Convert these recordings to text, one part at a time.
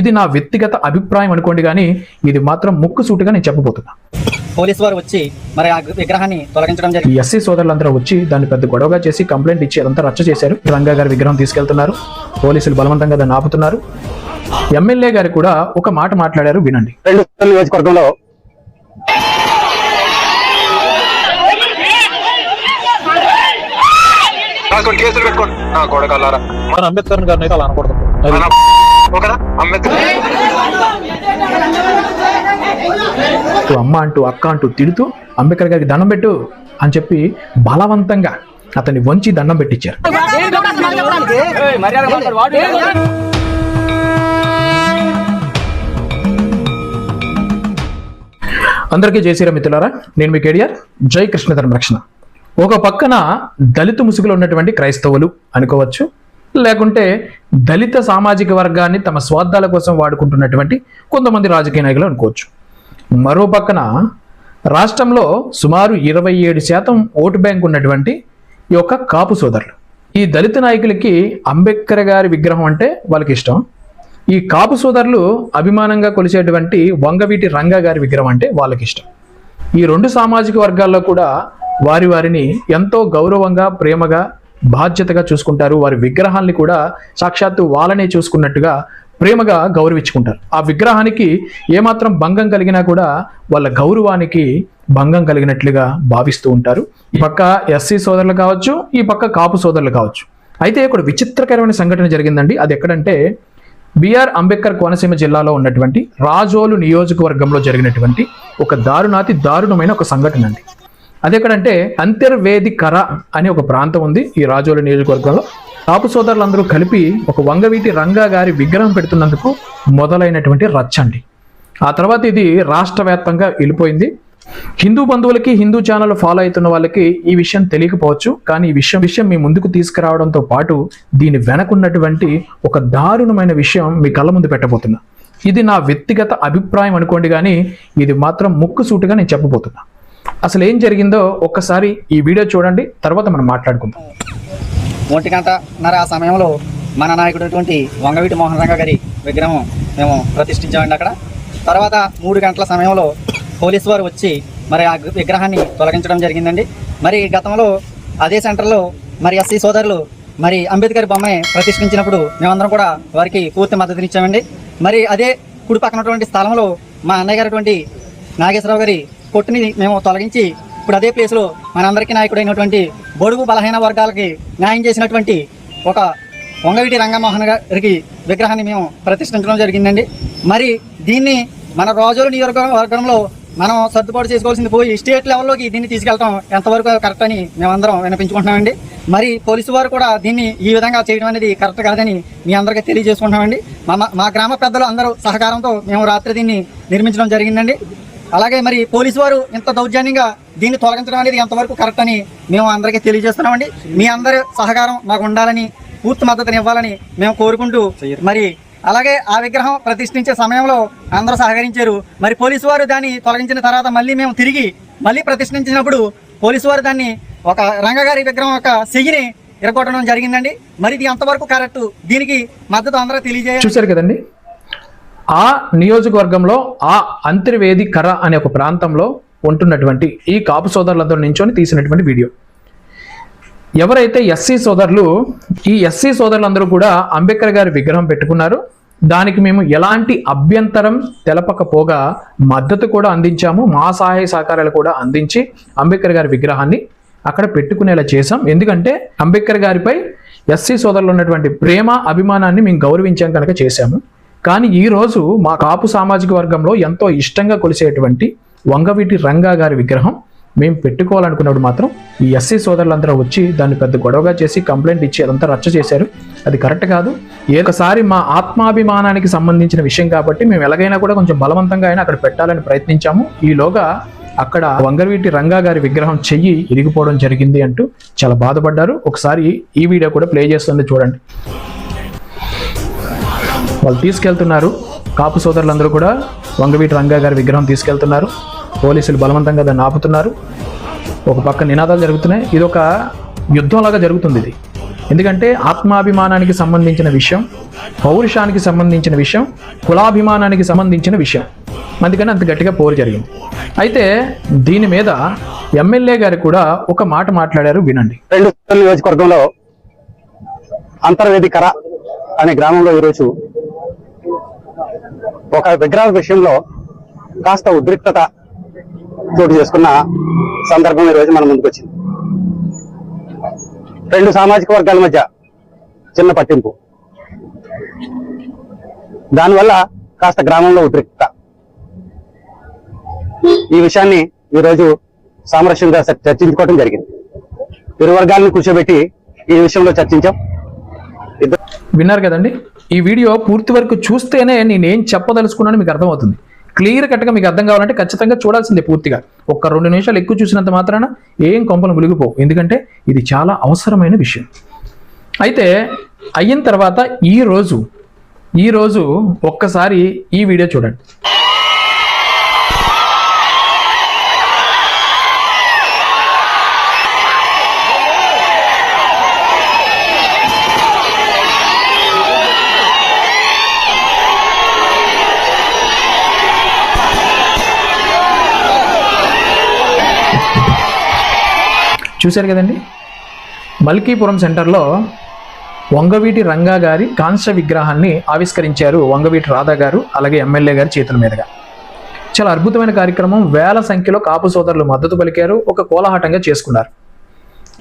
ఇది నా వ్యక్తిగత అభిప్రాయం అనుకోండి కానీ ఇది మాత్రం ముక్కు సూటిగా నేను చెప్పబోతున్నా. పోలీసు వారు వచ్చి మరి ఆ విగ్రహాన్ని తొలగించడం ఈ జరిగింది ఎస్సీ సోదరులందరూ వచ్చి దాన్ని పెద్ద గొడవగా చేసి కంప్లైంట్ ఇచ్చి అదంతా రచ్చ చేశారు. రంగా గారి విగ్రహం తీసుకెళ్తున్నారు. పోలీసులు బలవంతంగా దాన్ని ఆపుతున్నారు. ఎమ్మెల్యే గారు కూడా ఒక మాట మాట్లాడారు వినండి. రెండు నియోజకవర్గంలో రాసుకోండి కేసులు పెట్టుకోండి. నా కొడకల్లారా మన అంబేద్కర్ గారిని అయితే అలా అనకూడదు. అది అంబేద్కర్ అంటూ అమ్మ అంటూ అక్క అంటూ తిడుతూ అంబేద్కర్ గారికి దండం పెట్టు అని చెప్పి బలవంతంగా అతన్ని వంచి దండం పెట్టించారు అందరికీ జయశ్రీరామ్ మిత్రులారా నేను మీ కేడిఆర్ జై కృష్ణ ధర్మరక్షణ ఒక పక్కన దళిత ముసుగులో ఉన్నటువంటి క్రైస్తవులు అనుకోవచ్చు లేకుంటే దళిత సామాజిక వర్గాన్ని తమ స్వార్థాల కోసం వాడుకుంటున్నటువంటి కొంతమంది రాజకీయ నాయకులు అనుకోవచ్చు. మరో పక్కన రాష్ట్రంలో సుమారు ఇరవై ఏడు శాతం ఓటు బ్యాంక్ ఉన్నటువంటి ఈ యొక్క కాపు సోదరులు. ఈ దళిత నాయకులకి అంబేద్కర్ గారి విగ్రహం అంటే వాళ్ళకి ఇష్టం. ఈ కాపు సోదరులు అభిమానంగా కొలిచేటువంటి వంగవీటి రంగా గారి విగ్రహం అంటే వాళ్ళకి ఇష్టం. ఈ రెండు సామాజిక వర్గాల్లో కూడా వారి వారిని ఎంతో గౌరవంగా ప్రేమగా బాధ్యతగా చూసుకుంటారు. వారి విగ్రహాల్ని కూడా సాక్షాత్తు వాళ్ళనే చూసుకున్నట్టుగా ప్రేమగా గౌరవించుకుంటారు. ఆ విగ్రహానికి ఏమాత్రం భంగం కలిగినా కూడా వాళ్ళ గౌరవానికి భంగం కలిగినట్లుగా భావిస్తూ ఉంటారు. ఈ పక్క ఎస్సీ సోదరులు కావచ్చు ఈ పక్క కాపు సోదరులు కావచ్చు. అయితే ఇక్కడ విచిత్రకరమైన సంఘటన జరిగిందండి. అది ఎక్కడంటే బిఆర్ అంబేద్కర్ కోనసీమ జిల్లాలో ఉన్నటువంటి రాజోలు నియోజకవర్గంలో జరిగినటువంటి ఒక దారుణాతి దారుణమైన ఒక సంఘటన అండి. అది ఎక్కడంటే అంతర్వేదికర అనే ఒక ప్రాంతం ఉంది ఈ రాజోల నియోజకవర్గంలో. కాపు సోదరులందరూ కలిపి ఒక వంగవీటి రంగా గారి విగ్రహం పెడుతున్నందుకు మొదలైనటువంటి రచ్చ అండి. ఆ తర్వాత ఇది రాష్ట్ర వ్యాప్తంగా వెళ్ళిపోయింది. హిందూ బంధువులకి హిందూ ఛానల్ ఫాలో అవుతున్న వాళ్ళకి ఈ విషయం తెలియకపోవచ్చు. కానీ ఈ విషయం విషయం మీ ముందుకు తీసుకురావడంతో పాటు దీని వెనకున్నటువంటి ఒక దారుణమైన విషయం మీ కళ్ళ ముందు పెట్టబోతున్నా. ఇది నా వ్యక్తిగత అభిప్రాయం అనుకోండి కానీ ఇది మాత్రం ముక్కు సూటుగా నేను చెప్పబోతున్నా. అసలు ఏం జరిగిందో ఒక్కసారి ఈ వీడియో చూడండి తర్వాత మనం మాట్లాడుకుందాం. ఒంటి గంటన్నర ఆ సమయంలో మన నాయకుడైనటువంటి వంగవీటి మోహన్ రంగ గారి విగ్రహం మేము ప్రతిష్ఠించామండి అక్కడ. తర్వాత మూడు గంటల సమయంలో పోలీసు వారు వచ్చి మరి ఆ విగ్రహాన్ని తొలగించడం జరిగిందండి. మరి గతంలో అదే సెంటర్లో మరి ఎస్సీ సోదరులు మరి అంబేద్కర్ బొమ్మని ప్రతిష్ఠించినప్పుడు మేమందరం కూడా వారికి పూర్తి మద్దతునిచ్చామండి మరి అదే కుడి పక్కనటువంటి స్థలంలో మా అన్నయ్య గారి నాగేశ్వరరావు గారి కొట్టుని మేము తొలగించి ఇప్పుడు అదే ప్లేస్లో మనందరికీ నాయకుడైనటువంటి బడుగు బలహీన వర్గాలకి న్యాయం చేసినటువంటి ఒక వంగవీటి రంగమోహన్ గారికి విగ్రహాన్ని మేము ప్రతిష్ఠించడం జరిగిందండి. మరి దీన్ని మన రోజుల నియోజకవర్గంలో మనం సర్దుబాటు చేసుకోవాల్సింది పోయి స్టేట్ లెవెల్లోకి దీన్ని తీసుకెళ్తాం ఎంతవరకు కరెక్ట్ అని మేమందరం వినిపించుకుంటున్నామండి. మరి పోలీసు వారు కూడా దీన్ని ఈ విధంగా చేయడం అనేది కరెక్ట్ కాదని మీ అందరికీ తెలియజేసుకుంటున్నామండి. మా మా గ్రామ పెద్దలు అందరూ సహకారంతో మేము రాత్రి దీన్ని నిర్మించడం జరిగిందండి. అలాగే మరి పోలీసు వారు ఇంత దౌర్జన్యంగా దీన్ని తొలగించడం అనేది ఎంతవరకు కరెక్ట్ అని మేము అందరికీ తెలియజేస్తున్నామండి. మీ అందరి సహకారం మాకు ఉండాలని పూర్తి మద్దతుని ఇవ్వాలని మేము కోరుకుంటూ మరి అలాగే ఆ విగ్రహం ప్రతిష్ఠించే సమయంలో అందరూ సహకరించారు. మరి పోలీసు వారు దాన్ని తొలగించిన తర్వాత మళ్ళీ మేము తిరిగి మళ్ళీ ప్రతిష్ఠించినప్పుడు పోలీసు వారు దాన్ని ఒక రంగగారి విగ్రహం యొక్క చెయ్యిని ఇరగొట్టడం జరిగిందండి. మరి ఇది ఎంతవరకు కరెక్ట్? దీనికి మద్దతు అందరూ తెలియజేయాలి. చూశారు కదండి? ఆ నియోజకవర్గంలో ఆ అంతర్వేది కర అనే ఒక ప్రాంతంలో ఉంటున్నటువంటి ఈ కాపు సోదరులతో నించొని తీసినటువంటి వీడియో. ఎవరైతే ఎస్సీ సోదరులు ఈ ఎస్సీ సోదరులందరూ కూడా అంబేద్కర్ గారి విగ్రహం పెట్టుకున్నారు. దానికి మేము ఎలాంటి అభ్యంతరం తెలపకపోగా మద్దతు కూడా అందించాము మా సహాయ సహకారాలు కూడా అందించి అంబేద్కర్ గారి విగ్రహాన్ని అక్కడ పెట్టుకునేలా చేసాం ఎందుకంటే అంబేద్కర్ గారిపై ఎస్సీ సోదరులు ఉన్నటువంటి ప్రేమ అభిమానాన్ని మేము గౌరవించాం కనుక చేశాము. కానీ ఈరోజు మా కాపు సామాజిక వర్గంలో ఎంతో ఇష్టంగా కొలిసేటువంటి వంగవీటి రంగా గారి విగ్రహం మేము పెట్టుకోవాలనుకున్నప్పుడు మాత్రం ఈ ఎస్సీ సోదరులందరూ వచ్చి దాన్ని పెద్ద గొడవగా చేసి కంప్లైంట్ ఇచ్చి అదంతా రచ్చ చేశారు. అది కరెక్ట్ కాదు. ఏకసారి మా ఆత్మాభిమానానికి సంబంధించిన విషయం కాబట్టి మేము ఎలాగైనా కూడా కొంచెం బలవంతంగా అయినా అక్కడ పెట్టాలని ప్రయత్నించాము. ఈలోగా అక్కడ వంగవీటి రంగా గారి విగ్రహం చెయ్యి ఇరిగిపోవడం జరిగింది అంటూ చాలా బాధపడ్డారు. ఒకసారి ఈ వీడియో కూడా ప్లే చేస్తుంది చూడండి. వాళ్ళు తీసుకెళ్తున్నారు. కాపు సోదరులందరూ కూడా వంగవీటి రంగా గారి విగ్రహం తీసుకెళ్తున్నారు. పోలీసులు బలవంతంగా దాన్ని ఆపుతున్నారు. ఒక పక్క నినాదాలు జరుగుతున్నాయి. ఇది ఒక యుద్ధంలాగా జరుగుతుంది ఇది. ఎందుకంటే ఆత్మాభిమానానికి సంబంధించిన విషయం పౌరుషానికి సంబంధించిన విషయం కులాభిమానానికి సంబంధించిన విషయం. అందుకని అంత గట్టిగా పోరు జరిగింది. అయితే దీని మీద ఎమ్మెల్యే గారు కూడా ఒక మాట మాట్లాడారు వినండి. రెండు నియోజకవర్గంలో అంతర్వేదికర అనే గ్రామంలో ఈరోజు ఒక విగ్రహ విషయంలో కాస్త ఉద్రిక్తత చోటు చేసుకున్న సందర్భం ఈరోజు మన ముందుకు వచ్చింది. రెండు సామాజిక వర్గాల మధ్య చిన్న పట్టింపు. దానివల్ల కాస్త గ్రామంలో ఉద్రిక్తత. ఈ విషయాన్ని ఈరోజు సామరస్యంగా చర్చించుకోవడం జరిగింది. ఇరు వర్గాలను కూర్చోబెట్టి ఈ విషయంలో చర్చించాం. విన్నారు కదండి? ఈ వీడియో పూర్తి వరకు చూస్తేనే నేనేం చెప్పదలుచుకున్నాను మీకు అర్థమవుతుంది. క్లియర్ కట్గా మీకు అర్థం కావాలంటే ఖచ్చితంగా చూడాల్సిందే పూర్తిగా. ఒక్క రెండు నిమిషాలు ఎక్కువ చూసినంత మాత్రాన ఏం కొంపలు ములిగిపోవు ఎందుకంటే ఇది చాలా అవసరమైన విషయం. అయితే అయిన తర్వాత ఈ రోజు ఒక్కసారి ఈ వీడియో చూడండి. చూశారు కదండి? మల్కీపురం సెంటర్లో వంగవీటి రంగా గారి కాంస్య విగ్రహాన్ని ఆవిష్కరించారు వంగవీటి రాధా గారు అలాగే ఎమ్మెల్యే గారి చేతుల మీదుగా. చాలా అద్భుతమైన కార్యక్రమం. వేల సంఖ్యలో కాపు సోదరులు మద్దతు పలికారు. ఒక కోలాహటంగా చేసుకున్నారు.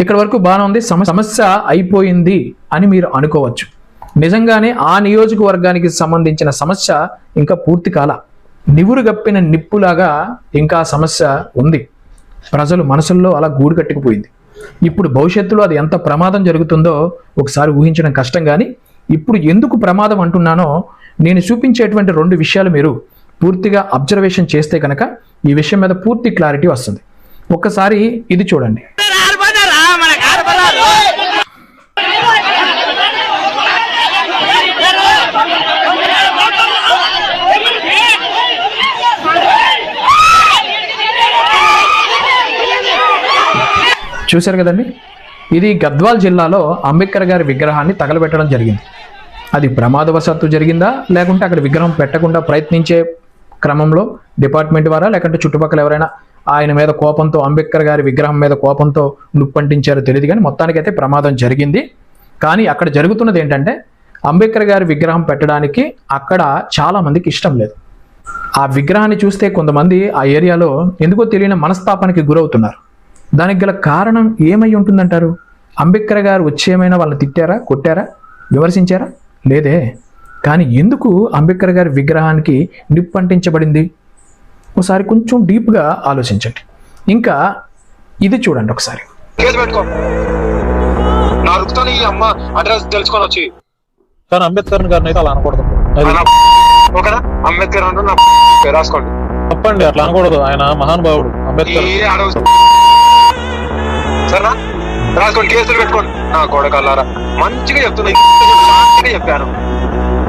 ఇక్కడ వరకు బాగానే ఉంది. సమ- సమస్య అయిపోయింది అని మీరు అనుకోవచ్చు. నిజంగానే ఆ నియోజకవర్గానికి సంబంధించిన సమస్య ఇంకా పూర్తి కాల. నివురు గప్పిన నిప్పులాగా ఇంకా సమస్య ఉంది. ప్రజలు మనసుల్లో అలా గూడు కట్టుకుపోయింది. ఇప్పుడు భవిష్యత్తులో అది ఎంత ప్రమాదం జరుగుతుందో ఒకసారి ఊహించడం కష్టం కానీ ఇప్పుడు ఎందుకు ప్రమాదం అంటున్నానో నేను చూపించేటువంటి రెండు విషయాలు మీరు పూర్తిగా అబ్జర్వేషన్ చేస్తే కనుక ఈ విషయం మీద పూర్తి క్లారిటీ వస్తుంది. ఒక్కసారి ఇది చూడండి. చూశారు కదండి? ఇది గద్వాల్ జిల్లాలో అంబేద్కర్ గారి విగ్రహాన్ని తగలబెట్టడం జరిగింది. అది ప్రమాదవశాత్తు జరిగిందా? లేకుంటే అక్కడ విగ్రహం పెట్టకుండా ప్రయత్నించే క్రమంలో డిపార్ట్మెంట్ వారా? లేకుంటే చుట్టుపక్కల ఎవరైనా ఆయన మీద కోపంతో అంబేద్కర్ గారి విగ్రహం మీద కోపంతో నుప్పంటించారో తెలియదు కానీ మొత్తానికైతే ప్రమాదం జరిగింది. కానీ అక్కడ జరుగుతున్నది ఏంటంటే అంబేద్కర్ గారి విగ్రహం పెట్టడానికి అక్కడ చాలామందికి ఇష్టం లేదు. ఆ విగ్రహాన్ని చూస్తే కొంతమంది ఆ ఏరియాలో ఎందుకో తెలియని మనస్తాపానికి గురవుతున్నారు. దానికి గల కారణం ఏమై ఉంటుందంటారు? అంబేద్కర్ గారు వచ్చి ఏమైనా వాళ్ళని తిట్టారా కొట్టారా విమర్శించారా? లేదే. కానీ ఎందుకు అంబేద్కర్ గారి విగ్రహానికి నిప్పంటించబడింది? ఒకసారి కొంచెం డీప్గా ఆలోచించండి. ఇంకా ఇది చూడండి ఒకసారి. కేసు పెట్టుకో. నాలుగుతో ఈ అమ్మ అడ్రస్ తెలుసుకొని వచ్చి. కానీ అంబేద్కర్ గారిని అయితే అలా అనకూడదు. అంబేద్కర్ రాసుకోండి. తప్పండి అట్లా అనకూడదు. ఆయన మహానుభావుడు అంబేద్కర్. సరేనా? రాసుకోండి కేసులు పెట్టుకోండి. నా కొడకల్లారా. మంచిగా చెప్తున్నా. శాంతిగా చెప్పాను.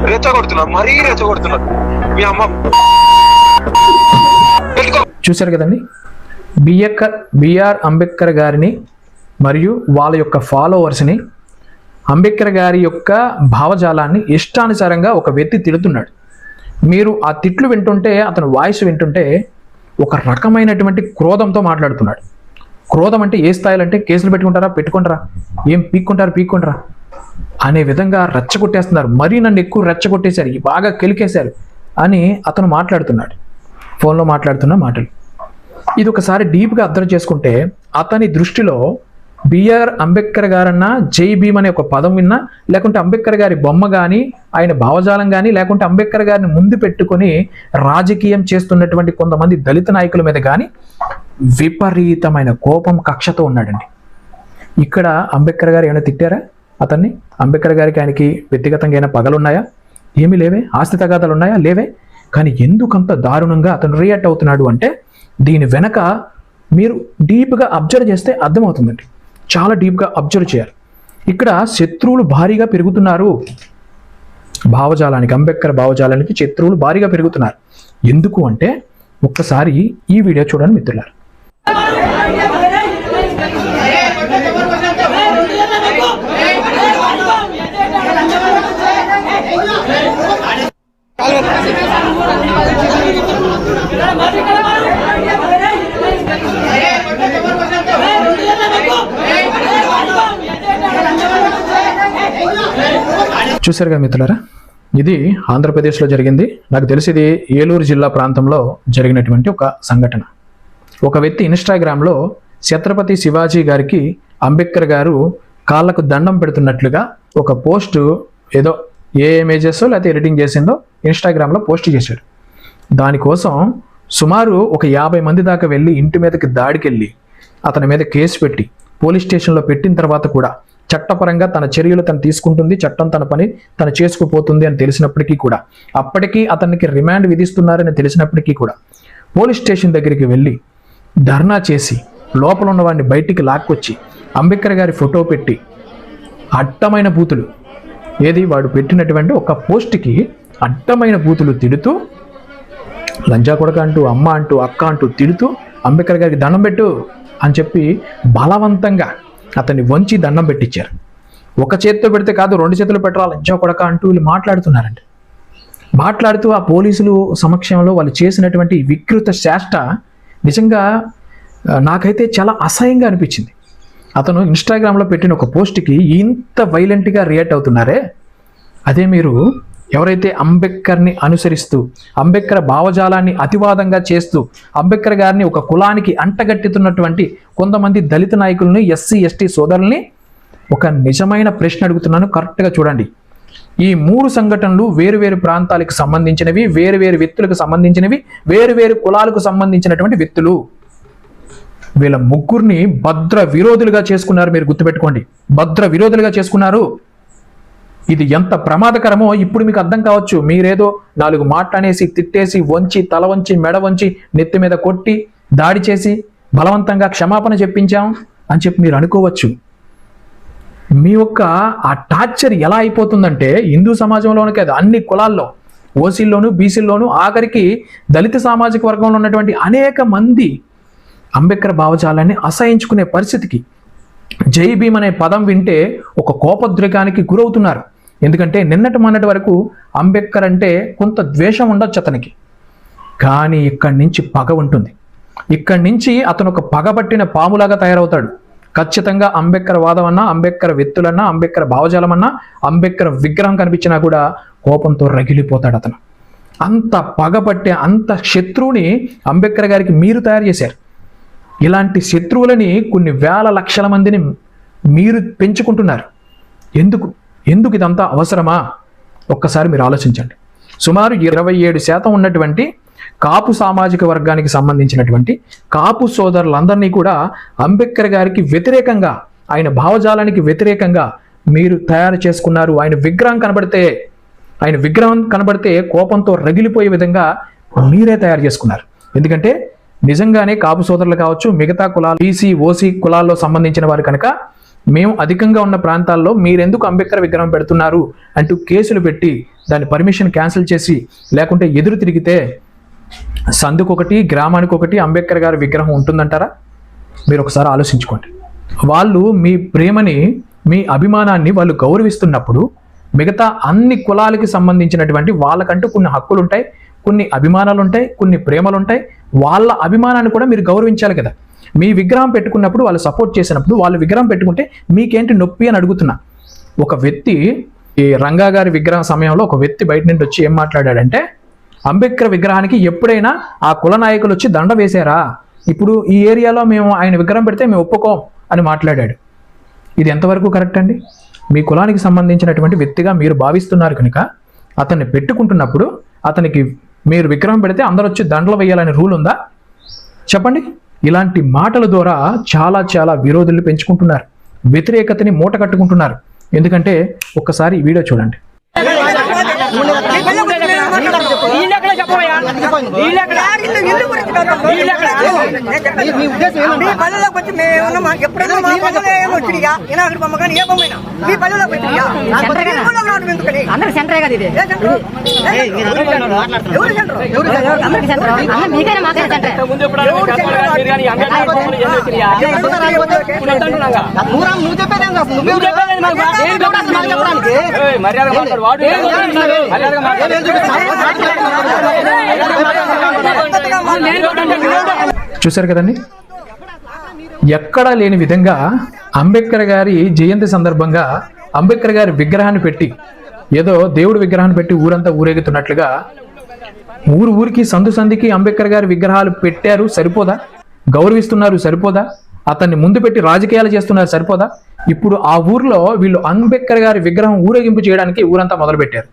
రెచ్చగొడుతున్నా. మరీ రెచ్చగొడుతున్నారు మీ అమ్మ. చూశారు కదండి? బిఎక్కర్ బిఆర్ అంబేద్కర్ గారిని మరియు వాళ్ళ యొక్క ఫాలోవర్స్ని అంబేద్కర్ గారి యొక్క భావజాలాన్ని ఇష్టానుసారంగా ఒక వ్యక్తి తిడుతున్నాడు. మీరు ఆ తిట్లు వింటుంటే అతను వాయిస్ వింటుంటే ఒక రకమైనటువంటి క్రోధంతో మాట్లాడుతున్నాడు. క్రోధం అంటే ఏ స్థాయిలో అంటే కేసులు పెట్టుకుంటారా పెట్టుకుంటారా? ఏం పీక్కుంటారు పీక్కుంటారా? అనే విధంగా రెచ్చగొట్టేస్తున్నారు. మరీ నన్ను ఎక్కువ రెచ్చగొట్టేశారు బాగా కెలికేశారు అని అతను మాట్లాడుతున్నాడు. ఫోన్లో మాట్లాడుతున్న మాటలు. ఇది ఒకసారి డీప్గా అబ్జర్వ్ చేసుకుంటే అతని దృష్టిలో బిఆర్ అంబేద్కర్ గారన్నా జై భీమ్ అనే ఒక పదం విన్నా లేకుంటే అంబేద్కర్ గారి బొమ్మ కానీ ఆయన భావజాలం కానీ లేకుంటే అంబేద్కర్ గారిని ముందు పెట్టుకొని రాజకీయం చేస్తున్నటువంటి కొంతమంది దళిత నాయకుల మీద కానీ విపరీతమైన కోపం కక్షతో ఉన్నాడండి. ఇక్కడ అంబేద్కర్ గారు ఏమైనా తిట్టారా అతన్ని? అంబేద్కర్ గారికి ఆయనకి వ్యక్తిగతంగా ఏమైనా పగలున్నాయా? ఏమీ లేవే? ఆస్తి తగాదాలు ఉన్నాయా? లేవే. కానీ ఎందుకంత దారుణంగా అతను రియాక్ట్ అవుతున్నాడు అంటే దీని వెనక మీరు డీప్గా అబ్జర్వ్ చేస్తే అర్థమవుతుందండి. చాలా డీప్గా అబ్జర్వ్ చేయాలి. ఇక్కడ శత్రువులు భారీగా పెరుగుతున్నారు. భావజాలానికి అంబేద్కర్ భావజాలానికి శత్రువులు భారీగా పెరుగుతున్నారు. ఎందుకు అంటే ఒక్కసారి ఈ వీడియో చూడండి మిత్రులారు. చూశారుగా మిత్రులారా? ఇది ఆంధ్రప్రదేశ్లో జరిగింది. నాకు తెలిసి ఇది ఏలూరు జిల్లా ప్రాంతంలో జరిగినటువంటి ఒక సంఘటన. ఒక వ్యక్తి ఇన్స్టాగ్రామ్లో ఛత్రపతి శివాజీ గారికి అంబేద్కర్ గారు కాళ్ళకు దండం పెడుతున్నట్లుగా ఒక పోస్టు ఏదో ఏ ఇమేజెస్ లేకపోతే ఎడిటింగ్ చేసిందో ఇన్స్టాగ్రామ్లో పోస్ట్ చేశాడు. దానికోసం సుమారు ఒక యాభై మంది దాకా వెళ్ళి ఇంటి మీదకి దాడికెళ్ళి అతని మీద కేసు పెట్టి పోలీస్ స్టేషన్లో పెట్టిన తర్వాత కూడా చట్టపరంగా తన చర్యలు తను తీసుకుంటుంది చట్టం తన పని తను చేసుకుపోతుంది అని తెలిసినప్పటికీ కూడా అప్పటికీ అతనికి రిమాండ్ విధిస్తున్నారని తెలిసినప్పటికీ కూడా పోలీస్ స్టేషన్ దగ్గరికి వెళ్ళి ధర్నా చేసి లోపల ఉన్న వాడిని బయటికి లాక్కొచ్చి అంబేద్కర్ గారి ఫోటో పెట్టి అడ్డమైన బూతులు. ఏది? వాడు పెట్టినటువంటి ఒక పోస్ట్కి అడ్డమైన బూతులు తిడుతూ లంజా కొడక అంటూ అమ్మ అంటూ అక్క అంటూ తిడుతూ అంబేద్కర్ గారికి దండం పెట్టు అని చెప్పి బలవంతంగా అతన్ని వంచి దండం పెట్టించారు ఒక చేతితో పెడితే కాదు రెండు చేతులు పెట్టరా? లంజా కొడక అంటూ వీళ్ళు మాట్లాడుతున్నారండి మాట్లాడుతూ ఆ పోలీసులు సమక్షంలో వాళ్ళు చేసినటువంటి వికృత చేష్ట నిజంగా నాకైతే చాలా అసహ్యంగా అనిపించింది. అతను ఇన్స్టాగ్రామ్లో పెట్టిన ఒక పోస్ట్కి ఇంత వైలెంట్గా రియాక్ట్ అవుతున్నారే? అదే మీరు ఎవరైతే అంబేద్కర్ని అనుసరిస్తూ అంబేద్కర్ భావజాలాన్ని అతివాదంగా చేస్తూ అంబేద్కర్ గారిని ఒక కులానికి అంటగట్టుతున్నటువంటి కొంతమంది దళిత నాయకులను ఎస్సీ ఎస్టీ సోదరుల్ని ఒక నిజమైన ప్రశ్న అడుగుతున్నాను. కరెక్ట్గా చూడండి. ఈ మూడు సంఘటనలు వేరు వేరు ప్రాంతాలకు సంబంధించినవి వేరు వేరు వ్యక్తులకు సంబంధించినవి వేరు వేరు కులాలకు సంబంధించినటువంటి వ్యక్తులు. వీళ్ళ ముగ్గురిని భద్ర విరోధులుగా చేసుకున్నారు మీరు గుర్తుపెట్టుకోండి. భద్ర విరోధులుగా చేసుకున్నారు. ఇది ఎంత ప్రమాదకరమో ఇప్పుడు మీకు అర్థం కావచ్చు. మీరేదో నాలుగు మాట్లాడేసి తిట్టేసి వంచి తల వంచి మెడ వంచి నెత్తి మీద కొట్టి దాడి చేసి బలవంతంగా క్షమాపణ చెప్పించాం అని చెప్పి మీరు అనుకోవచ్చు. మీ యొక్క ఆ టార్చర్ ఎలా అయిపోతుందంటే హిందూ సమాజంలోనే కాదు అన్ని కులాల్లో ఓసీల్లోను బీసీల్లోను ఆఖరికి దళిత సామాజిక వర్గంలో ఉన్నటువంటి అనేక మంది అంబేద్కర్ భావజాలాన్ని అసహించుకునే పరిస్థితికి జై భీమ్ అనే పదం వింటే ఒక కోపద్రేకానికి గురవుతున్నారు. ఎందుకంటే నిన్నటి మొన్నటి వరకు అంబేద్కర్ అంటే కొంత ద్వేషం ఉండొచ్చు అతనికి. కానీ ఇక్కడి నుంచి పగ ఉంటుంది. ఇక్కడి నుంచి అతను ఒక పగబట్టిన పాములాగా తయారవుతాడు. ఖచ్చితంగా అంబేద్కర్ వాదం అన్నా అంబేద్కర్ వ్యక్తులన్నా అంబేద్కర్ భావజాలం అన్నా అంబేద్కర్ విగ్రహం కనిపించినా కూడా కోపంతో రగిలిపోతాడు అతను. అంత పగపట్టే అంత శత్రువుని అంబేద్కర్ గారికి మీరు తయారు చేశారు. ఇలాంటి శత్రువులని కొన్ని వేల లక్షల మందిని మీరు పెంచుకుంటున్నారు. ఎందుకు? ఎందుకు ఇదంతా అవసరమా? ఒక్కసారి మీరు ఆలోచించండి. సుమారు ఇరవై ఏడు శాతం ఉన్నటువంటి కాపు సామాజిక వర్గానికి సంబంధించినటువంటి కాపు సోదరులందరినీ కూడా అంబేద్కర్ గారికి వ్యతిరేకంగా ఆయన భావజాలానికి వ్యతిరేకంగా మీరు తయారు చేసుకున్నారు. ఆయన విగ్రహం కనబడితే ఆయన విగ్రహం కనబడితే కోపంతో రగిలిపోయే విధంగా మీరే తయారు చేసుకున్నారు. ఎందుకంటే నిజంగానే కాపు సోదరులు కావచ్చు మిగతా కులాలు బీసీ ఓసీ కులాల్లో సంబంధించిన వారు కనుక మేము అధికంగా ఉన్న ప్రాంతాల్లో మీరెందుకు అంబేద్కర్ విగ్రహం పెడుతున్నారు అంటూ కేసులు పెట్టి దాని పర్మిషన్ క్యాన్సిల్ చేసి లేకుంటే ఎదురు తిరిగితే సందుకొకటి గ్రామానికి ఒకటి అంబేద్కర్ గారి విగ్రహం ఉంటుందంటారా? మీరు ఒకసారి ఆలోచించుకోండి. వాళ్ళు మీ ప్రేమని మీ అభిమానాన్ని వాళ్ళు గౌరవిస్తున్నప్పుడు మిగతా అన్ని కులాలకి సంబంధించినటువంటి వాళ్ళకంటూ కొన్ని హక్కులు ఉంటాయి కొన్ని అభిమానాలు ఉంటాయి కొన్ని ప్రేమలు ఉంటాయి వాళ్ళ అభిమానాన్ని కూడా మీరు గౌరవించాలి కదా. మీ విగ్రహం పెట్టుకున్నప్పుడు వాళ్ళు సపోర్ట్ చేసినప్పుడు వాళ్ళు విగ్రహం పెట్టుకుంటే మీకేంటి నొప్పి అని అడుగుతున్నా. ఒక వ్యక్తి ఈ రంగా గారి విగ్రహం సమయంలో ఒక వ్యక్తి బయట నుండి వచ్చి ఏం మాట్లాడాడంటే అంబేద్కర్ విగ్రహానికి ఎప్పుడైనా ఆ కుల నాయకులు వచ్చి దండ వేశారా? ఇప్పుడు ఈ ఏరియాలో మేము ఆయన విగ్రహం పెడితే మేము ఒప్పుకోం అని మాట్లాడాడు. ఇది ఎంతవరకు కరెక్ట్ అండి? మీ కులానికి సంబంధించినటువంటి వ్యక్తిగా మీరు భావిస్తున్నారు కనుక అతన్ని పెట్టుకుంటున్నప్పుడు అతనికి మీరు విగ్రహం పెడితే అందరూ వచ్చి దండలు వేయాలనే రూల్ ఉందా? చెప్పండి. ఇలాంటి మాటల ద్వారా చాలా చాలా విరోధులు పెంచుకుంటున్నారు. వ్యతిరేకతని మూట కట్టుకుంటున్నారు. ఎందుకంటే ఒక్కసారి వీడియో చూడండి. వీళ్ళెక్కడ ఎక్కడ మీ ఉద్దేశం ఏంటంటే మీ పల్లెలోకి వచ్చి మేము ఎప్పుడైనా మా పల్లెలో ఏమో వచ్చినాయా వినాయకుడి బొమ్మ కానీ ఏ బొమ్మ అయినా మీ పల్లెలోకి వచ్చినాయా ఎందుకని అందరికి సెంటరే కదా ఇది? ఎవరు సెంటర్? అందరికి సెంటర్ మీకైనా మాకైనా సెంటరే నువ్వు చెప్పేది కాదు నువ్వు చెప్పేది మాకు ఏం చెప్పాలి మాకు చెప్పడానికి చూశారు కదండి? ఎక్కడా లేని విధంగా అంబేద్కర్ గారి జయంతి సందర్భంగా అంబేద్కర్ గారి విగ్రహాన్ని పెట్టి ఏదో దేవుడి విగ్రహాన్ని పెట్టి ఊరంతా ఊరేగుతున్నట్లుగా ఊరు ఊరికి సందు సంధికి అంబేద్కర్ గారి విగ్రహాలు పెట్టారు సరిపోదా? గౌరవిస్తున్నారు సరిపోదా? అతన్ని ముందు పెట్టి రాజకీయాలు చేస్తున్నారు సరిపోదా? ఇప్పుడు ఆ ఊర్లో వీళ్ళు అంబేద్కర్ గారి విగ్రహం ఊరేగింపు చేయడానికి ఊరంతా మొదలు పెట్టారు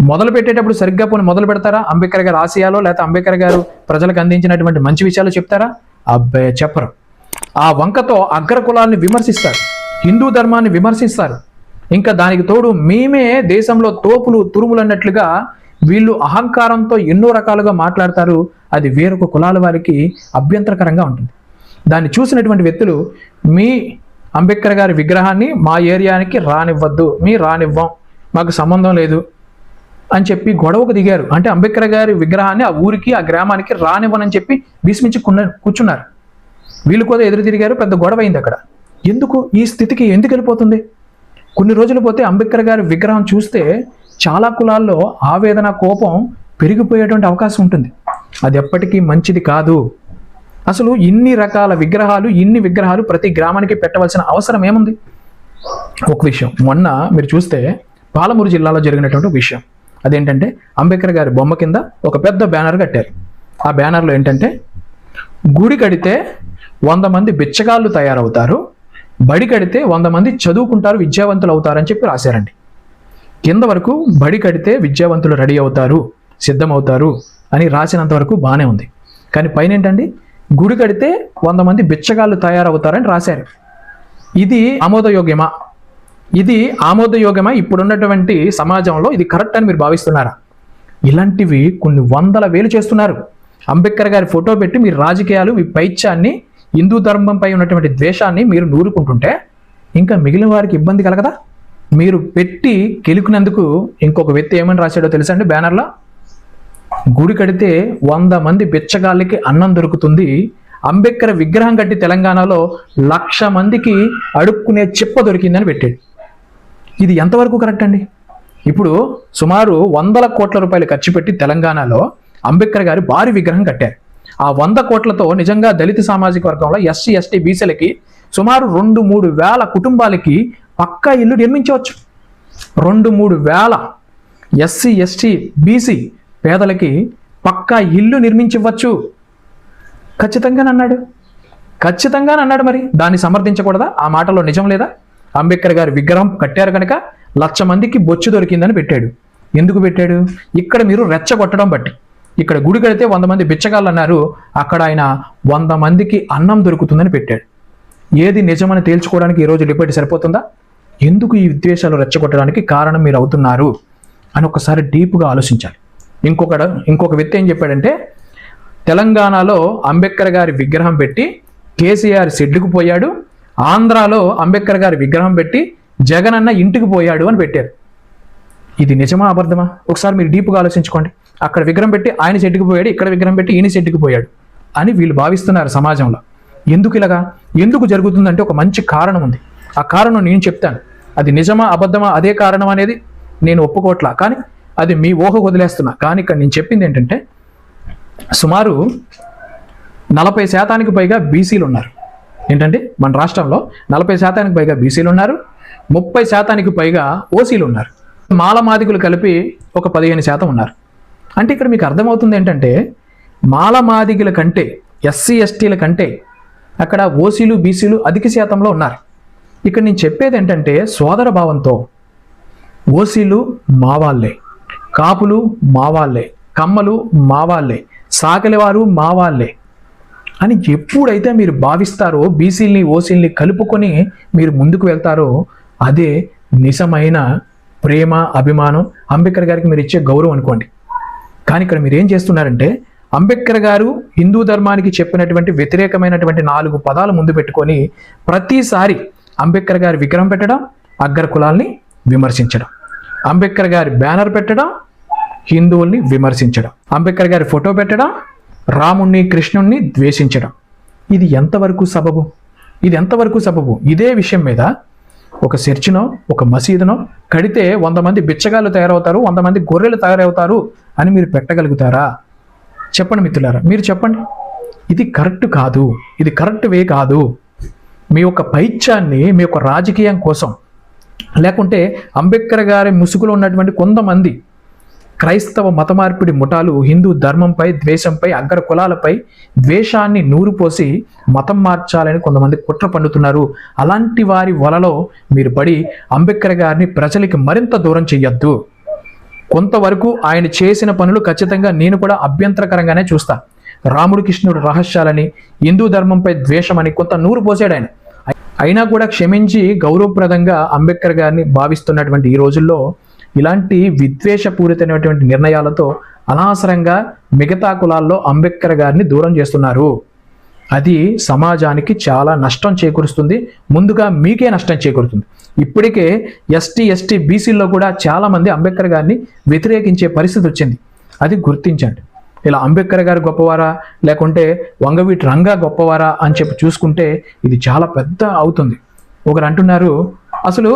మొదలు పెట్టేటప్పుడు సరిగ్గా పోనీ మొదలు పెడతారా? అంబేద్కర్ గారు ఆశయాలు లేకపోతే అంబేద్కర్ గారు ప్రజలకు అందించినటువంటి మంచి విషయాలు చెప్తారా? అబ్బాయి చెప్పరు. ఆ వంకతో అగ్ర కులాన్ని విమర్శిస్తారు. హిందూ ధర్మాన్ని విమర్శిస్తారు. ఇంకా దానికి తోడు మేమే దేశంలో తోపులు తురుములు అన్నట్లుగా వీళ్ళు అహంకారంతో ఎన్నో రకాలుగా మాట్లాడతారు. అది వేరొక కులాల వారికి అభ్యంతరకరంగా ఉంటుంది. దాన్ని చూసినటువంటి వ్యక్తులు మీ అంబేద్కర్ గారి విగ్రహాన్ని మా ఏరియానికి రానివ్వద్దు. మీ రానివ్వం. మాకు సంబంధం లేదు. అని చెప్పి గొడవకు దిగారు. అంటే అంబేద్కర్ గారి విగ్రహాన్ని ఆ ఊరికి ఆ గ్రామానికి రానివ్వనని చెప్పి భీష్మించి కూర్చున్నారు. వీళ్ళు కూడా ఎదురు తిరిగారు. పెద్ద గొడవ అయింది అక్కడ. ఎందుకు? ఈ స్థితికి ఎందుకు వెళ్ళిపోతుంది? కొన్ని రోజులు పోతే అంబేద్కర్ గారి విగ్రహం చూస్తే చాలా కులాల్లో ఆవేదన కోపం పెరిగిపోయేటువంటి అవకాశం ఉంటుంది. అది ఎప్పటికీ మంచిది కాదు. అసలు ఇన్ని రకాల విగ్రహాలు ఇన్ని విగ్రహాలు ప్రతి గ్రామానికి పెట్టవలసిన అవసరం ఏముంది? ఒక విషయం. మొన్న మీరు చూస్తే పాలమూరు జిల్లాలో జరిగినటువంటి విషయం. అదేంటంటే అంబేద్కర్ గారి బొమ్మ కింద ఒక పెద్ద బ్యానర్ కట్టారు. ఆ బ్యానర్లో ఏంటంటే గుడి కడితే వంద మంది బిచ్చగాళ్ళు తయారవుతారు బడి కడితే వంద మంది చదువుకుంటారు విద్యావంతులు అవుతారని చెప్పి రాశారండి. కింద వరకు బడి కడితే విద్యావంతులు రెడీ అవుతారు సిద్ధమవుతారు అని రాసినంత వరకు బాగానే ఉంది. కానీ పైన ఏంటండి? గుడి కడితే వంద మంది బిచ్చగాళ్ళు తయారవుతారని రాశారు. ఇది ఆమోదయోగ్యమా? ఇది ఆమోదయోగ్యమా ఇప్పుడున్నటువంటి సమాజంలో ఇది కరెక్ట్ అని మీరు భావిస్తున్నారా? ఇలాంటివి కొన్ని వందల వేలు చేస్తున్నారు. అంబేద్కర్ గారి ఫోటో పెట్టి మీ రాజకీయాలు మీ పైత్యాన్ని హిందూ ధర్మంపై ఉన్నటువంటి ద్వేషాన్ని మీరు నూరుకుంటుంటే ఇంకా మిగిలిన వారికి ఇబ్బంది కలగదా? మీరు పెట్టి గెలుకునేందుకు ఇంకొక వ్యక్తి ఏమని రాశాడో తెలుసా అండి బ్యానర్లో? గుడి కడితే వంద మంది బిచ్చగాళ్ళకి అన్నం దొరుకుతుంది. అంబేద్కర్ విగ్రహం కట్టి తెలంగాణలో లక్ష మందికి అడుక్కునే చిప్ప దొరికిందని పెట్టాడు. ఇది ఎంతవరకు కరెక్ట్ అండి? ఇప్పుడు సుమారు వందల కోట్ల రూపాయలు ఖర్చు పెట్టి తెలంగాణలో అంబేద్కర్ గారి భారీ విగ్రహం కట్టారు. ఆ వంద కోట్లతో నిజంగా దళిత సామాజిక వర్గంలో ఎస్సీ ఎస్టీ బీసీలకి సుమారు రెండు మూడు వేల కుటుంబాలకి పక్కా ఇల్లు నిర్మించవచ్చు. రెండు మూడు వేల ఎస్సీ ఎస్టీ బీసీ పేదలకి పక్కా ఇల్లు నిర్మించవచ్చు ఖచ్చితంగానన్నాడు. ఖచ్చితంగానన్నాడు అన్నాడు మరి. దాన్ని సమర్థించకూడదా? ఆ మాటలో నిజం లేదా? అంబేద్కర్ గారి విగ్రహం కట్టారు కనుక లక్ష మందికి బొచ్చు దొరికిందని పెట్టాడు. ఎందుకు పెట్టాడు? ఇక్కడ మీరు రెచ్చగొట్టడం బట్టి. ఇక్కడ గుడి కడితే వంద మంది బిచ్చగాళ్ళు అన్నారు అక్కడ ఆయన వంద మందికి అన్నం దొరుకుతుందని పెట్టాడు. ఏది నిజమని తేల్చుకోవడానికి ఈరోజు లిబర్టీ సరిపోతుందా? ఎందుకు ఈ విద్వేషాలు రెచ్చగొట్టడానికి కారణం మీరు అవుతున్నారు? అని ఒకసారి డీప్గా ఆలోచించాలి. ఇంకొకడ ఇంకొక వ్యక్తి ఏం చెప్పాడంటే తెలంగాణలో అంబేద్కర్ గారి విగ్రహం పెట్టి కేసీఆర్ షెడ్డుకు పోయాడు ఆంధ్రాలో అంబేద్కర్ గారి విగ్రహం పెట్టి జగనన్న ఇంటికి పోయాడు అని పెట్టారు. ఇది నిజమా అబద్ధమా? ఒకసారి మీరు డీప్గా ఆలోచించుకోండి. అక్కడ విగ్రహం పెట్టి ఆయన చెట్టుకు పోయాడు ఇక్కడ విగ్రహం పెట్టి ఈయన చెట్టుకు పోయాడు అని వీళ్ళు భావిస్తున్నారు సమాజంలో. ఎందుకు ఇలాగా? ఎందుకు జరుగుతుందంటే ఒక మంచి కారణం ఉంది. ఆ కారణం నేను చెప్తాను. అది నిజమా అబద్ధమా? అదే కారణం అనేది నేను ఒప్పుకోవట్లా. కానీ అది మీ ఊహకు వదిలేస్తున్నా. కానీ ఇక్కడ నేను చెప్పింది ఏంటంటే సుమారు నలభై శాతానికి పైగా బీసీలు ఉన్నారు. ఏంటంటే మన రాష్ట్రంలో నలభై శాతానికి పైగా బీసీలు ఉన్నారు ముప్పై శాతానికి పైగా ఓసీలు ఉన్నారు. మాలమాదికులు కలిపి ఒక పదిహేను శాతం ఉన్నారు. అంటే ఇక్కడ మీకు అర్థమవుతుంది ఏంటంటే మాలమాదిగుల కంటే ఎస్సీ ఎస్టీల కంటే అక్కడ ఓసీలు బీసీలు అధిక శాతంలో ఉన్నారు. ఇక్కడ నేను చెప్పేది ఏంటంటే సోదర భావంతో ఓసీలు మావాళ్ళే కాపులు మావాళ్ళే కమ్మలు మావాళ్ళే సాకలివారు మావాళ్ళే అని ఎప్పుడైతే మీరు భావిస్తారో బీసీల్ని ఓసీల్ని కలుపుకొని మీరు ముందుకు వెళ్తారో అదే నిజమైన ప్రేమ అభిమానం. అంబేద్కర్ గారికి మీరు ఇచ్చే గౌరవం అనుకోండి. కానీ ఇక్కడ మీరు ఏం చేస్తున్నారంటే అంబేద్కర్ గారు హిందూ ధర్మానికి చెప్పినటువంటి వ్యతిరేకమైనటువంటి నాలుగు పదాలు ముందు పెట్టుకొని ప్రతిసారి అంబేద్కర్ గారి విగ్రహం పెట్టడం అగ్ర కులాల్ని విమర్శించడం. అంబేద్కర్ గారి బ్యానర్ పెట్టడం హిందువుల్ని విమర్శించడం. అంబేద్కర్ గారి ఫోటో పెట్టడం రాముణ్ణి కృష్ణుణ్ణి ద్వేషించడం. ఇది ఎంతవరకు సబబు? ఇది ఎంతవరకు సబబు? ఇదే విషయం మీద ఒక చర్చినో ఒక మసీదునో కడితే వంద మంది బిచ్చగాళ్ళు తయారవుతారు వంద మంది గొర్రెలు తయారవుతారు అని మీరు పెట్టగలుగుతారా? చెప్పండి మిత్రులారా మీరు చెప్పండి. ఇది కరెక్ట్ కాదు. ఇది కరెక్ట్ వే కాదు. మీ యొక్క పైత్యాన్ని మీ యొక్క రాజకీయం కోసం లేకుంటే అంబేద్కర్ గారి ముసుగులో ఉన్నటువంటి కొంతమంది క్రైస్తవ మత మార్పిడి ముఠాలు హిందూ ధర్మంపై ద్వేషంపై అగ్ర కులాలపై ద్వేషాన్ని నూరుపోసి మతం మార్చాలని కొంతమంది కుట్ర పండుతున్నారు. అలాంటి వారి వలలో మీరు పడి అంబేద్కర్ గారిని ప్రజలకి మరింత దూరం చెయ్యొద్దు. కొంతవరకు ఆయన చేసిన పనులు ఖచ్చితంగా నేను కూడా అభ్యంతరకరంగానే చూస్తా. రాముడు కృష్ణుడు రహస్యాలని హిందూ ధర్మంపై ద్వేషమని కొంత నూరు పోసాడు ఆయన. అయినా కూడా క్షమించి గౌరవప్రదంగా అంబేద్కర్ గారిని భావిస్తున్నటువంటి ఈ రోజుల్లో ఇలాంటి విద్వేషపూరితమైనటువంటి నిర్ణయాలతో అనవసరంగా మిగతా కులాల్లో అంబేద్కర్ గారిని దూరం చేస్తున్నారు. అది సమాజానికి చాలా నష్టం చేకూరుస్తుంది. ముందుగా మీకే నష్టం చేకూరుతుంది. ఇప్పటికే ఎస్టీ ఎస్టీ బీసీల్లో కూడా చాలామంది అంబేద్కర్ గారిని వ్యతిరేకించే పరిస్థితి వచ్చింది. అది గుర్తించండి. ఇలా అంబేద్కర్ గారు గొప్పవారా? లేకుంటే వంగవీటి రంగా గొప్పవారా అని చెప్పి చూసుకుంటే ఇది చాలా పెద్ద అవుతుంది. ఒకరు అంటున్నారు అసలు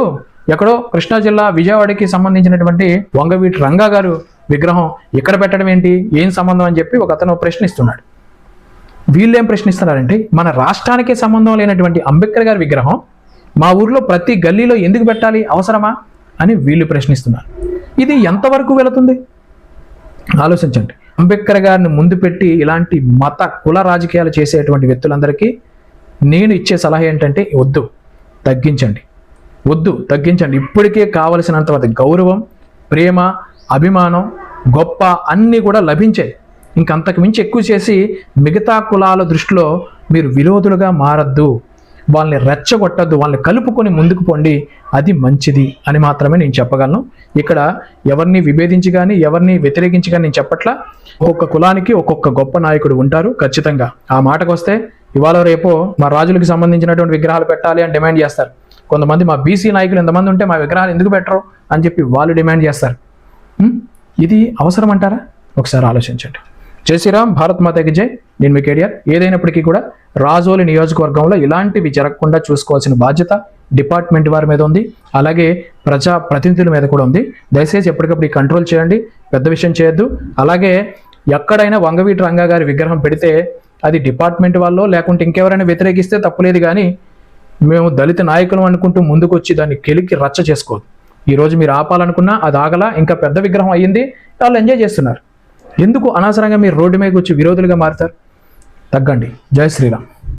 ఎక్కడో కృష్ణా జిల్లా విజయవాడకి సంబంధించినటువంటి వంగవీటి రంగా గారు విగ్రహం ఇక్కడ పెట్టడం ఏంటి? ఏం సంబంధం అని చెప్పి ఒక అతను ప్రశ్నిస్తున్నాడు. వీళ్ళేం ప్రశ్నిస్తున్నారంటే మన రాష్ట్రానికే సంబంధం లేనటువంటి అంబేద్కర్ గారి విగ్రహం మా ఊర్లో ప్రతి గల్లీలో ఎందుకు పెట్టాలి? అవసరమా? అని వీళ్ళు ప్రశ్నిస్తున్నారు. ఇది ఎంతవరకు వెళుతుంది? ఆలోచించండి. అంబేద్కర్ గారిని ముందు పెట్టి ఇలాంటి మత కుల రాజకీయాలు చేసేటువంటి వ్యక్తులందరికీ నేను ఇచ్చే సలహా ఏంటంటే వద్దు తగ్గించండి. వద్దు తగ్గించండి. ఇప్పటికే కావలసినంత గౌరవం ప్రేమ అభిమానం గొప్ప అన్నీ కూడా లభించాయి ఇంకంతకు మించి ఎక్కువ చేసి మిగతా కులాల దృష్టిలో మీరు విరోధులుగా మారద్దు వాళ్ళని రెచ్చగొట్టద్దు వాళ్ళని కలుపుకొని ముందుకు పొండి అది మంచిది అని మాత్రమే నేను చెప్పగలను. ఇక్కడ ఎవరిని విభేదించి కానీ ఎవరిని వ్యతిరేకించి కానీ నేను చెప్పట్లా. ఒక్కొక్క కులానికి ఒక్కొక్క గొప్ప నాయకుడు ఉంటారు ఖచ్చితంగా. ఆ మాటకు వస్తే ఇవాళ రేపో మా రాజులకు సంబంధించినటువంటి విగ్రహాలు పెట్టాలి అని డిమాండ్ చేస్తారు. కొంతమంది మా బీసీ నాయకులు ఎంతమంది ఉంటే మా విగ్రహాలు ఎందుకు పెట్టరు అని చెప్పి వాళ్ళు డిమాండ్ చేస్తారు. ఇది అవసరం అంటారా? ఒకసారి ఆలోచించండి. జై శ్రీరామ్ భారత్ మాతకి జై. నేను మీ కేడియర్ ఏదైనప్పటికీ కూడా రాజోలి నియోజకవర్గంలో ఇలాంటివి జరగకుండా చూసుకోవాల్సిన బాధ్యత డిపార్ట్మెంట్ వారి మీద ఉంది. అలాగే ప్రజా ప్రతినిధుల మీద కూడా ఉంది. దయచేసి ఎప్పటికప్పుడు ఈ కంట్రోల్ చేయండి. పెద్ద విషయం చేయొద్దు. అలాగే ఎక్కడైనా వంగవీటి రంగా గారి విగ్రహం పెడితే అది డిపార్ట్మెంట్ వాళ్ళు లేకుంటే ఇంకెవరైనా వ్యతిరేకిస్తే తప్పులేదు కానీ మేము దళిత నాయకులు అనుకుంటూ ముందుకు వచ్చి దాన్ని కెలికి రచ్చ చేసుకోదు ఈరోజు మీరు ఆపాలనుకున్నా అది ఆగలా ఇంకా పెద్ద విగ్రహం అయ్యింది వాళ్ళు ఎంజాయ్ చేస్తున్నారు. ఎందుకు అనవసరంగా మీరు రోడ్డు మీదకి వచ్చి విరోధులుగా మారుతారు? తగ్గండి. జై శ్రీరామ్.